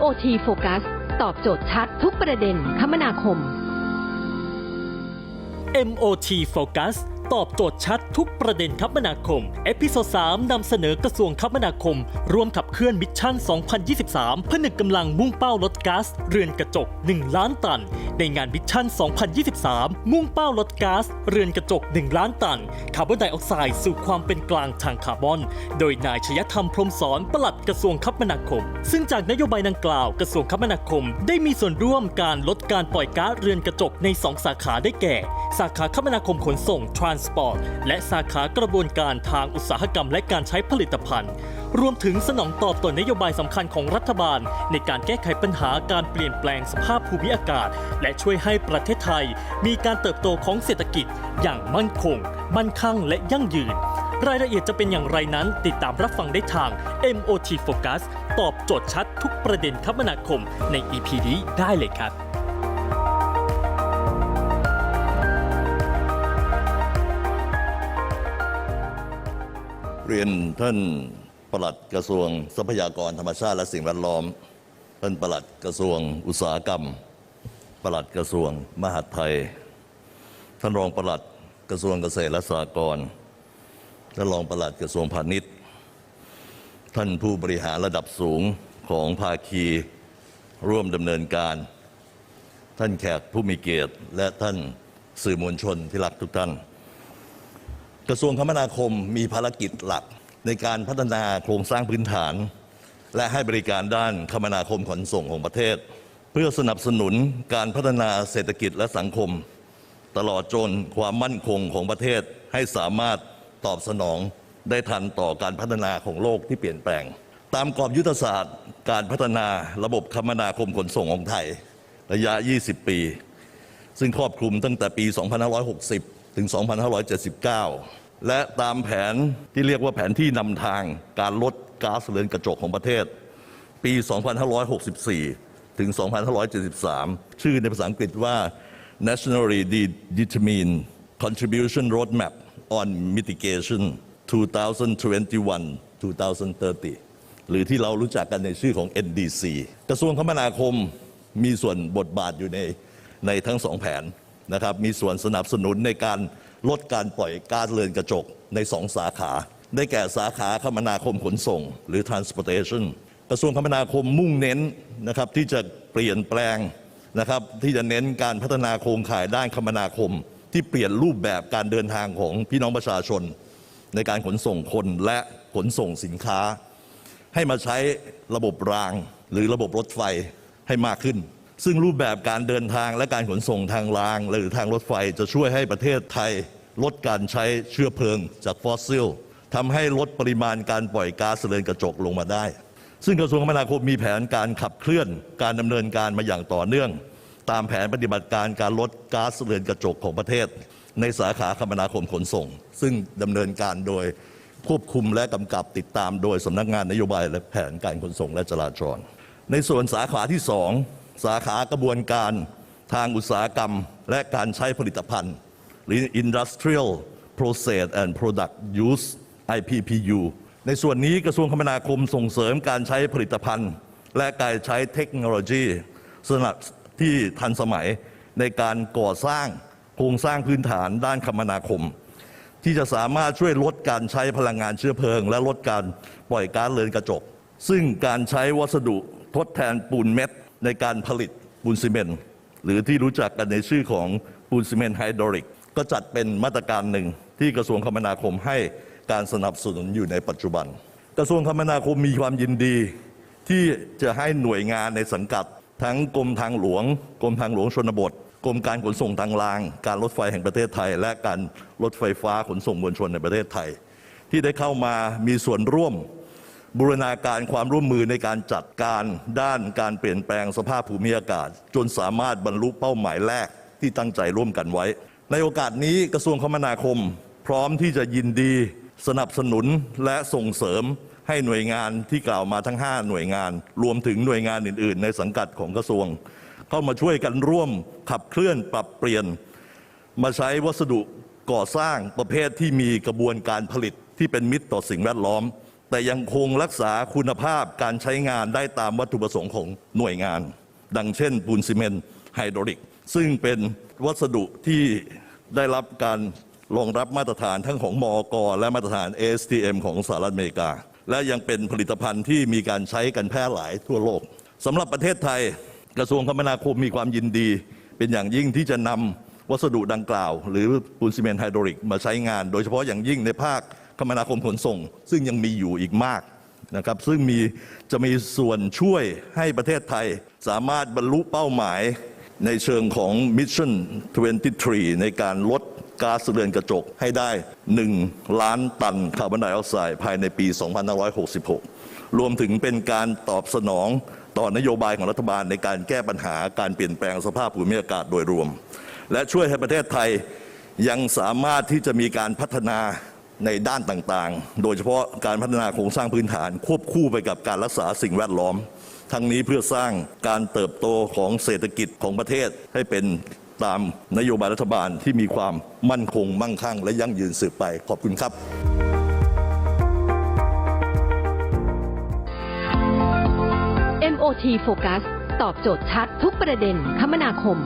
MOT Focus ตอบโจทย์ชัดทุกประเด็นคมนาคม MOT Focus ตอบโจทย์ชัดทุกประเด็นคมนาคม เอพิโซด3นำเสนอกระทรวงคมนาคม ร่วมขับเคลื่อนมิชชั่น 2023ผนึกกำลังมุ่งเป้าลดก๊าซเรือนกระจก 1 ล้านตัน ในงานมิชชั่น 2023 มุ่งเป้าลดก๊าซเรือนกระจก 1 ล้านตัน คาร์บอนไดออกไซด์สู่ความเป็นกลางทางคาร์บอน โดยนายชยธรรมพรมสอนปลัดกระทรวงคมนาคม ซึ่งจากนโยบายดังกล่าวกระทรวงคมนาคม ได้มีส่วนร่วมการลดการปล่อยก๊าซเรือนกระจกใน 2 สาขาได้แก่ สาขาคมนาคมขนส่ง Transport และสาขากระบวนการทางอุตสาหกรรมและการใช้ผลิตภัณฑ์ รวมถึงสนองตอบต่อนโยบายสำคัญของรัฐบาล ในการแก้ไขปัญหาการเปลี่ยนแปลงสภาพภูมิอากาศ และช่วยให้ประเทศไทย มีการเติบโตของเศรษฐกิจ อย่างมั่นคง มั่นคั่งและยั่งยืน รายละเอียดจะเป็นอย่างไรนั้น ติดตามรับฟังได้ทาง MOT Focus ตอบโจทย์ชัดทุกประเด็นคมนาคมใน EP นี้ได้เลยครับ เรียนท่านปลัดกระทรวงทรัพยากรธรรมชาติและสิ่งแวดล้อม ท่านปลัดกระทรวงอุตสาหกรรม ปลัดกระทรวงมหาดไทย ท่านรองปลัดกระทรวงเกษตรและสหกรณ์ ท่านรองปลัดกระทรวงพาณิชย์ ท่านผู้บริหารระดับสูงของภาคีร่วมดำเนินการ ท่านแขกผู้มีเกียรติและท่านสื่อมวลชนที่รักทุกท่าน กระทรวงคมนาคมมีภารกิจหลักในการพัฒนาโครงสร้างพื้นฐาน และให้บริการด้านคมนาคมขนส่งของประเทศ เพื่อสนับสนุนการพัฒนาเศรษฐกิจและสังคม ตลอดจนความมั่นคงของประเทศให้สามารถตอบสนองได้ทันต่อการพัฒนาของโลกที่เปลี่ยนแปลง ตามกรอบยุทธศาสตร์ การพัฒนาระบบคมนาคมขนส่งของไทย ระยะ 20 ปี ซึ่งครอบคลุมตั้งแต่ปี 2560 ถึง 2579 และตามแผนที่เรียกว่าแผนที่นำทางการลดก๊าซเรือนกระจกของประเทศ ปี 2564 ถึง 2573 ชื่อในภาษาอังกฤษว่า Nationally Determined Contribution Roadmap on Mitigation 2021-2030 หรือที่เรารู้จักกันในชื่อของ NDC กระทรวงคมนาคมมีส่วนบทบาทอยู่ในในทั้งสองแผนนะครับ มีส่วนสนับสนุนในการ ลดการปล่อยก๊าซเรือนกระจกในสองสาขา ได้แก่สาขาคมนาคมขนส่ง หรือ transportation กระทรวงคมนาคมมุ่งเน้นนะครับที่จะเปลี่ยนแปลงนะครับที่จะเน้นการพัฒนาโครงข่ายด้านคมนาคม ที่เปลี่ยนรูปแบบการเดินทางของพี่น้องประชาชน ในการขนส่งคนและขนส่งสินค้า ให้มาใช้ระบบรางหรือระบบรถไฟให้มากขึ้น ซึ่งรูปแบบการเดินทางและการขนส่งทางราง หรือทางรถไฟจะช่วยให้ประเทศไทย ลดการใช้เชื้อเพลิงจากฟอสซิลทำให้ลดปริมาณการปล่อยก๊าซเรือนกระจกลงมาได้ ซึ่งกระทรวงคมนาคมมีแผนการขับเคลื่อนการดำเนินการมาอย่างต่อเนื่อง ตามแผนปฏิบัติการการลดก๊าซเรือนกระจกของประเทศ ในสาขาคมนาคมขนส่ง ซึ่งดำเนินการโดยควบคุมและกำกับติดตามโดยสำนักงานนโยบายและแผนการขนส่งและจราจร ในส่วนสาขาที่สอง สาขากระบวนการทางอุตสาหกรรม และการใช้ผลิตภัณฑ์ หรือ Industrial Process and Product Use IPPU ในส่วนนี้กระทรวงคมนาคมส่งเสริมการใช้ผลิตภัณฑ์ และการใช้เทคโนโลยีสนับที่ทันสมัยในการก่อสร้างโครงสร้างพื้นฐานด้านคมนาคม ที่จะสามารถช่วยลดการใช้พลังงานเชื้อเพลิง และลดการปล่อยก๊าซเรือนกระจก ซึ่งการใช้วัสดุทดแทนปูนเม็ด ในการผลิตปูนซีเมนต์หรือที่รู้จักกันในชื่อของปูนซีเมนต์ไฮดรอลิกก็จัดเป็นมาตรการหนึ่งที่กระทรวงคมนาคมให้การสนับสนุนอยู่ในปัจจุบัน กระทรวงคมนาคมมีความยินดี ที่จะให้หน่วยงานในสังกัด ทั้งกรมทางหลวงกรมทางหลวงชนบทกรมการขนส่งทางราง การรถไฟแห่งประเทศไทย และการรถไฟฟ้าขนส่งมวลชนในประเทศไทย ที่ได้เข้ามามีส่วนร่วม บูรณาการความร่วมมือในการจัดการด้านการเปลี่ยนแปลงสภาพภูมิอากาศ จนสามารถบรรลุเป้าหมายแรกที่ตั้งใจร่วมกันไว้ ในโอกาสนี้กระทรวงคมนาคม พร้อมที่จะยินดี สนับสนุนและส่งเสริมให้หน่วยงานที่กล่าวมาทั้ง 5 หน่วยงาน รวมถึงหน่วยงานอื่น ๆ ในสังกัดของกระทรวง เข้ามาช่วยกันร่วมขับเคลื่อนปรับเปลี่ยน มาใช้วัสดุก่อสร้างประเภทที่มีกระบวนการผลิตที่เป็นมิตรต่อสิ่งแวดล้อม แต่ยังคงรักษาคุณภาพการใช้งานได้ตามวัตถุประสงค์ของหน่วยงาน ดังเช่น ปูนซีเมนต์ไฮดรอลิก ซึ่งเป็นวัสดุที่ได้รับการรองรับมาตรฐานทั้งของมอกและมาตรฐาน ASTM ของสหรัฐอเมริกา และยังเป็นผลิตภัณฑ์ที่มีการใช้กันแพร่หลายทั่วโลกสำหรับประเทศไทยกระทรวงคมนาคมมีความยินดี เป็นอย่างยิ่งที่จะนำวัสดุดังกล่าว หรือปูนซีเมนต์ไฮดรอลิกมาใช้งาน โดยเฉพาะอย่างยิ่งในภาค คมนาคมขนส่ง ซึ่งยังมีอยู่อีกมากนะครับซึ่งมีจะมีส่วนช่วยให้ประเทศไทยสามารถบรรลุเป้าหมายในเชิงของ Mission 23 ในการลดก๊าซเรือนกระจกให้ได้ 1 ล้านตันคาร์บอนไดออกไซด์ภายในปี 2566 รวมถึงเป็นการตอบสนองต่อนโยบายของรัฐบาลในการแก้ปัญหาการเปลี่ยนแปลงสภาพภูมิอากาศโดยรวม และช่วยให้ประเทศไทยยังสามารถที่จะมีการพัฒนา ในด้านต่างๆ โดยเฉพาะการพัฒนาโครงสร้างพื้นฐาน ควบคู่ไปกับการรักษาสิ่งแวดล้อม ทั้งนี้เพื่อสร้างการเติบโตของเศรษฐกิจของประเทศให้เป็นตามนโยบายรัฐบาลที่มีความมั่นคง มั่งคั่ง และยั่งยืนสืบไป ขอบคุณครับ MOT Focus ตอบโจทย์ชัดทุกประเด็นคมนาคม